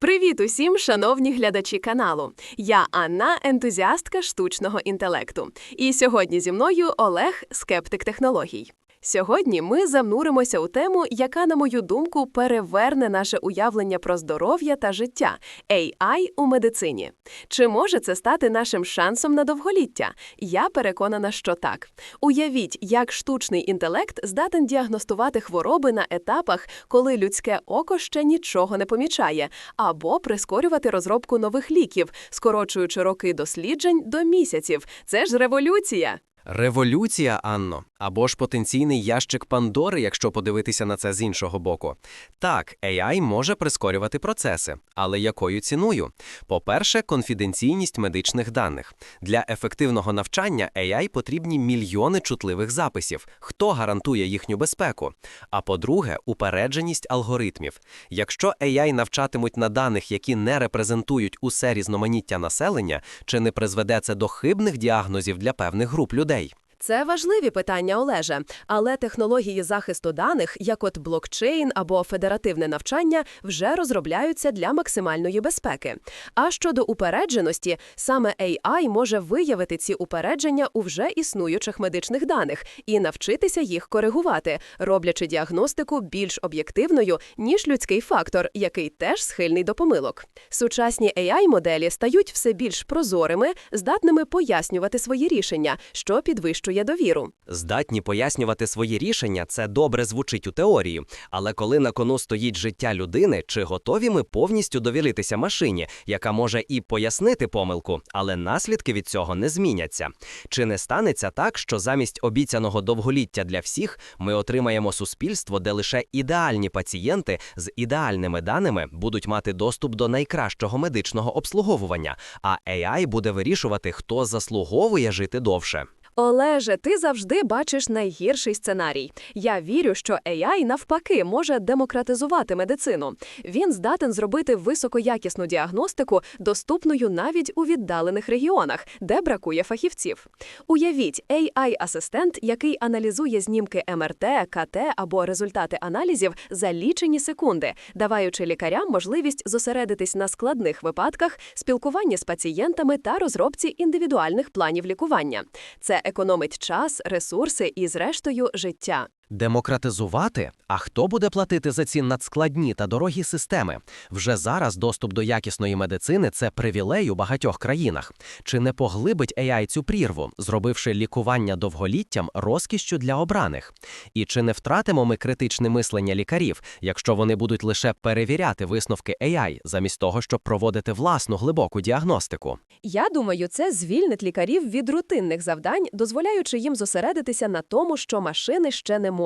Привіт усім, шановні глядачі каналу. Я Анна, ентузіастка штучного інтелекту. І сьогодні зі мною Олег, скептик технологій. Сьогодні ми зануримося у тему, яка, на мою думку, переверне наше уявлення про здоров'я та життя AI у медицині. Чи може це стати нашим шансом на довголіття? Я переконана, що так. Уявіть, як штучний інтелект здатен діагностувати хвороби на етапах, коли людське око ще нічого не помічає, або прискорювати розробку нових ліків, скорочуючи роки досліджень до місяців. Це ж революція. Революція, Анно, або ж потенційний ящик Пандори, якщо подивитися на це з іншого боку. Так, AI може прискорювати процеси, але якою ціною? По-перше, конфіденційність медичних даних. Для ефективного навчання AI потрібні мільйони чутливих записів. Хто гарантує їхню безпеку? А по-друге, упередженість алгоритмів. Якщо AI навчатимуть на даних, які не репрезентують усе різноманіття населення, чи не призведе це до хибних діагнозів для певних груп людей? today. Це важливі питання, Олеже, але технології захисту даних, як от блокчейн або федеративне навчання, вже розробляються для максимальної безпеки. А щодо упередженості, саме AI може виявити ці упередження у вже існуючих медичних даних і навчитися їх коригувати, роблячи діагностику більш об'єктивною, ніж людський фактор, який теж схильний до помилок. Сучасні AI-моделі стають все більш прозорими, здатними пояснювати свої рішення, що підвищує довіру. Здатні пояснювати свої рішення це добре звучить у теорії, але коли на кону стоїть життя людини, чи готові ми повністю довіритися машині, яка може і пояснити помилку, але наслідки від цього не зміняться. Чи не станеться так, що замість обіцяного довголіття для всіх ми отримаємо суспільство, де лише ідеальні пацієнти з ідеальними даними будуть мати доступ до найкращого медичного обслуговування, а AI буде вирішувати, хто заслуговує жити довше. Олеже, ти завжди бачиш найгірший сценарій. Я вірю, що AI навпаки може демократизувати медицину. Він здатен зробити високоякісну діагностику, доступною навіть у віддалених регіонах, де бракує фахівців. Уявіть, AI-асистент, який аналізує знімки МРТ, КТ або результати аналізів за лічені секунди, даваючи лікарям можливість зосередитись на складних випадках, спілкуванні з пацієнтами та розробці індивідуальних планів лікування. Це економить час, ресурси і, зрештою, життя. Демократизувати? А хто буде платити за ці надскладні та дорогі системи? Вже зараз доступ до якісної медицини це привілей у багатьох країнах. Чи не поглибить AI цю прірву, зробивши лікування довголіттям розкішчю для обраних? І чи не втратимо ми критичне мислення лікарів, якщо вони будуть лише перевіряти висновки AI, замість того, щоб проводити власну глибоку діагностику? Я думаю, це звільнить лікарів від рутинних завдань, дозволяючи їм зосередитися на тому, що машини ще не можуть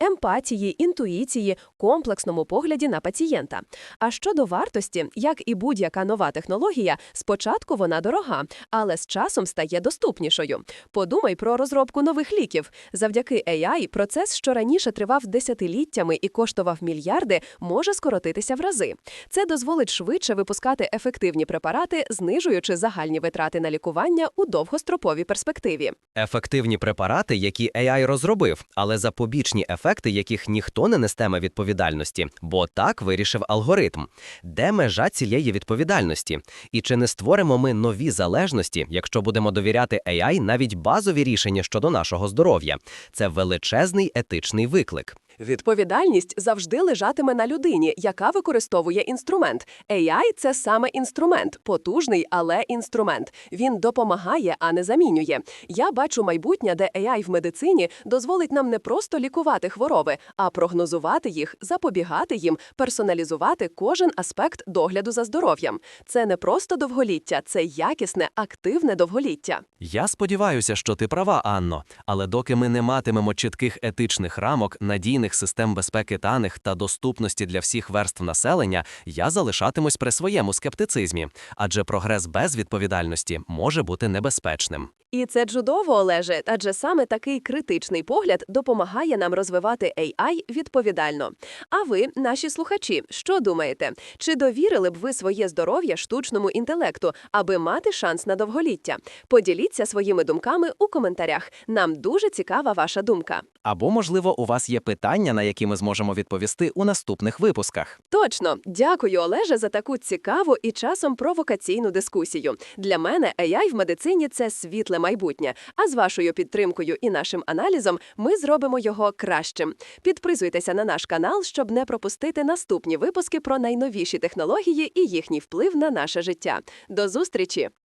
емпатії, інтуїції, комплексному погляді на пацієнта. А щодо вартості, як і будь-яка нова технологія, спочатку вона дорога, але з часом стає доступнішою. Подумай про розробку нових ліків. Завдяки AI процес, що раніше тривав десятиліттями і коштував мільярди, може скоротитися в рази. Це дозволить швидше випускати ефективні препарати, знижуючи загальні витрати на лікування у довгостроковій перспективі. Ефективні препарати, які AI розробив, але запобічні ефекти, яких ніхто не нестиме відповідальності, бо так вирішив алгоритм. Де межа цієї відповідальності? І чи не створимо ми нові залежності, якщо будемо довіряти AI навіть базові рішення щодо нашого здоров'я? Це величезний етичний виклик. Відповідальність завжди лежатиме на людині, яка використовує інструмент. AI – це саме інструмент, потужний, але інструмент. Він допомагає, а не замінює. Я бачу майбутнє, де AI в медицині дозволить нам не просто лікувати хвороби, а прогнозувати їх, запобігати їм, персоналізувати кожен аспект догляду за здоров'ям. Це не просто довголіття, це якісне, активне довголіття. Я сподіваюся, що ти права, Анно. Але доки ми не матимемо чітких етичних рамок, надійних систем безпеки даних та доступності для всіх верств населення, я залишатимусь при своєму скептицизмі, адже прогрес без відповідальності може бути небезпечним. І це чудово, Олеже, адже саме такий критичний погляд допомагає нам розвивати AI відповідально. А ви, наші слухачі, що думаєте? Чи довірили б ви своє здоров'я штучному інтелекту, аби мати шанс на довголіття? Поділіться своїми думками у коментарях. Нам дуже цікава ваша думка. Або, можливо, у вас є питання, на які ми зможемо відповісти у наступних випусках. Точно, дякую, Олеже, за таку цікаву і часом провокаційну дискусію. Для мене AI в медицині це світле майбутнє. А з вашою підтримкою і нашим аналізом ми зробимо його кращим. Підписуйтеся на наш канал, щоб не пропустити наступні випуски про найновіші технології і їхній вплив на наше життя. До зустрічі!